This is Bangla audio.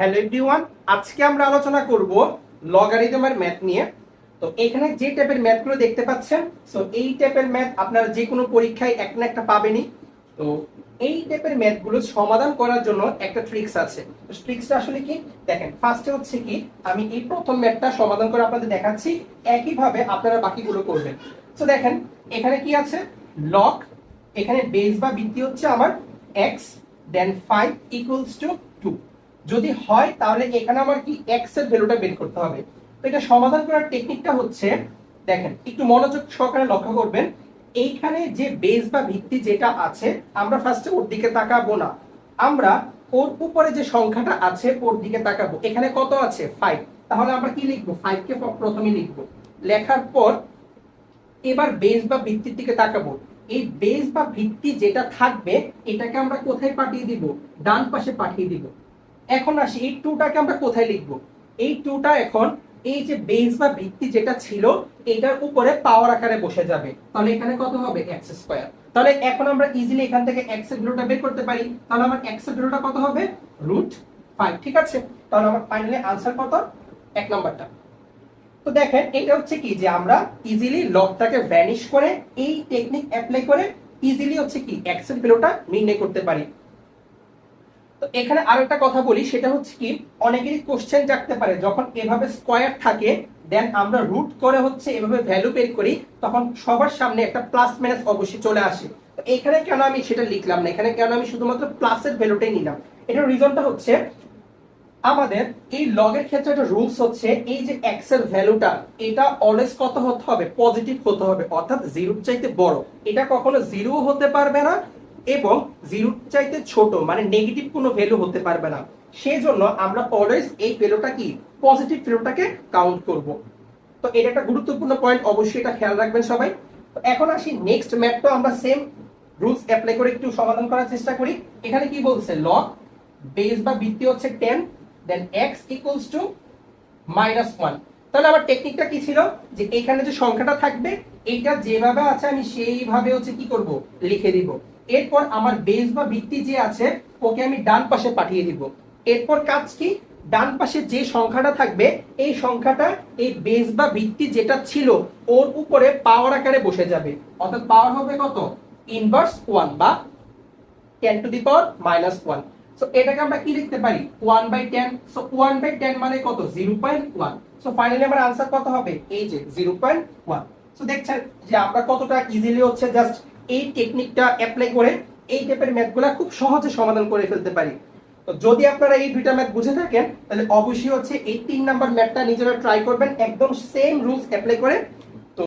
হ্যালো এভরিওয়ান, আজকে আমরা আলোচনা করব লগারিদমের ম্যাথ নিয়ে। তো এখানে যে টাইপের ম্যাথগুলো দেখতে পাচ্ছেন সো এই টাইপের ম্যাথ আপনারা যে কোনো পরীক্ষায় এক না একটা পাবেনই। তো এই টাইপের ম্যাথগুলো সমাধান করার জন্য একটা ট্রিক্স আছে। ট্রিক্সটা আসলে কি? দেখেন ফার্স্টে হচ্ছে কি, আমি এই প্রথম ম্যাথটা সমাধান করে আপনাদের দেখাচ্ছি, একইভাবে আপনারা বাকিগুলো করবেন। তো দেখেন, এখানে কি আছে? লগ এখানে বেস বা ভিত্তি হচ্ছে আমার X then five equals to two যদি হয়, তাহলে এখানে আমার কি এক্সের ভ্যালুটা বের করতে হবে। তো এটা সমাধান করার টেকনিকটা হচ্ছে, দেখেন, একটু মনোযোগ সহকারে লক্ষ্য করবেন, এইখানে যে বেস বা ভিত্তি যেটা আছে, আমরা ফার্স্টে ওর দিকে তাকাবো না। আমরা ওর উপরে যে সংখ্যাটা আছে, ওর দিকে তাকাবো। এখানে কত আছে? ফাইভ তাহলে আমরা কি লিখব? ফাইভ কে প্রথমে লিখব। লেখার পর এবার বেস বা ভিত্তির দিকে তাকাবো। এই বেস বা ভিত্তি যেটা থাকবে, এটাকে আমরা কোথায় পাঠিয়ে দিব? ডান পাশে পাঠিয়ে দিব। এখন আসি, এই টুটাকে আমরা কোথায় লিখব? এই টুটা এখন এই যে বেস বা ভিত্তি যেটা ছিল এটার উপরে পাওয়ার আকারে বসে যাবে। তাহলে এখানে কত হবে? এক্স স্কোয়ার তাহলে এখন আমরা ইজিলি এখান থেকে এক্সের ভ্যালুটা বের করতে পারি। তাহলে আমার এক্সের ভ্যালুটা কত হবে? রুট ফাইভ ঠিক আছে? তাহলে আমার ফাইনালি আনসার কত? এক নাম্বারটা। তো দেখেন, এটা হচ্ছে কি যে আমরা ইজিলি লকটাকে ভ্যানিশ করে এই টেকনিক অ্যাপ্লাই করে ইজিলি হচ্ছে কি এক্সের ভ্যালুটা নির্ণয় করতে পারি। তো এখানে আরও একটা কথা বলি, সেটা হচ্ছে কি, অনেকেরই কোশ্চেন জাগতে পারে, যখন এভাবে স্কোয়ার থাকে দেন আমরা রুট করে হচ্ছে এভাবে ভ্যালু বের করি, তখন সবার সামনে একটা প্লাস মাইনাস অবশ্যই চলে আসে। এখানে কেন আমি সেটা লিখলাম না? এখানে কেন আমি শুধুমাত্র প্লাসের ভ্যালুটাই নিলাম? এটার রিজনটা হচ্ছে, আমাদের এই লগের ক্ষেত্রে একটা রুলস হচ্ছে, এই যে এক্সের ভ্যালুটা এটা অলওয়েজ কত হতে হবে? পজিটিভ হতে হবে, অর্থাৎ জিরোর চাইতে বড়। এটা কখনো জিরো হতে পারবে না এবং জিরোর চাইতে ছোট মানে নেগেটিভ কোনো ভ্যালু হতে পারবে না। সেই জন্য আমরা অলওয়েজ এই ভ্যালুটা কি? পজিটিভ ভ্যালুটাকে কাউন্ট করব। তো এটা একটা গুরুত্বপূর্ণ পয়েন্ট অবশ্যই এটা খেয়াল রাখবেন সবাই। এখন আসি নেক্সট ম্যাথটা আমরা সেম রুলস অ্যাপ্লাই করে একটু সমাধান করার চেষ্টা করি। এখানে কি বলছে? লগ বেস বা ভিত্তি হচ্ছে ten then X equals to minus one তাহলে আমার টেকনিকটা কি ছিল? যে এখানে যে সংখ্যাটা থাকবে, এইটা যেভাবে আছে আমি সেইভাবে হচ্ছে কি করব? লিখে দিব। এরপর আমার বেস বা ভিত্তি যে আছে, ওকে আমি ডান পাশে পাঠিয়ে দিব। এরপর কাজ কি? ডান পাশে যে সংখ্যাটা থাকবে, এই সংখ্যাটা, এই বেস বা ভিত্তি যেটা ছিল, ওর উপরে পাওয়ার আকারে বসে যাবে। অর্থাৎ পাওয়ার হবে কত? ইনভার্স ওয়ান বা ten to the power minus one so এটাকে আমরা কি লিখতে পারি? One by ten so one by ten মানে কত? Zero point one so finally আমার আনসার কত হবে? এই যে জিরো পয়েন্ট ওয়ান সো দেখছেন যে আমরা কতটা ইজিলি হচ্ছে জাস্ট এই টেকনিকটা অ্যাপ্লাই করে এই টাইপের ম্যাথগুলা খুব সহজে সমাধান করে ফেলতে পারি। তো যদি আপনারা এই দুইটা ম্যাথ বুঝে থাকেন, তাহলে অবশ্যই হচ্ছে এই তিন নাম্বার ম্যাথটা নিজেরা ট্রাই করবেন, একদম সেম রুলস অ্যাপ্লাই করে